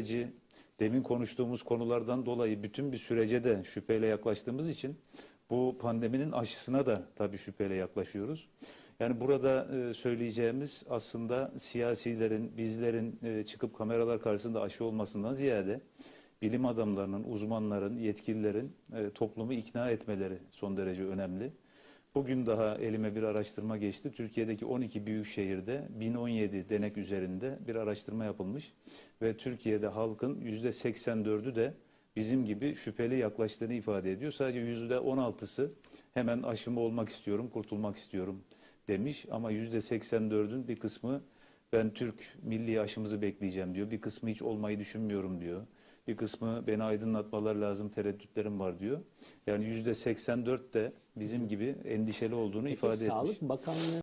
süreci, demin konuştuğumuz konulardan dolayı bütün bir sürece de şüpheyle yaklaştığımız için bu pandeminin aşısına da tabii şüpheyle yaklaşıyoruz. Yani burada e, söyleyeceğimiz aslında siyasilerin, bizlerin e, çıkıp kameralar karşısında aşı olmasından ziyade bilim adamlarının, uzmanların, yetkililerin e, toplumu ikna etmeleri son derece önemli. Bugün daha elime bir araştırma geçti. Türkiye'deki 12 büyük şehirde 1017 denek üzerinde bir araştırma yapılmış ve Türkiye'de halkın %84'ü de bizim gibi şüpheli yaklaştığını ifade ediyor. Sadece %16'sı hemen aşımı olmak istiyorum, kurtulmak istiyorum demiş ama %84'ün bir kısmı ben Türk milli aşımızı bekleyeceğim diyor. Bir kısmı hiç olmayı düşünmüyorum diyor. Bir kısmı beni aydınlatmalar lazım, tereddütlerim var diyor. Yani %84 de bizim gibi endişeli olduğunu ifade etmiş. Sağlık Bakanlığı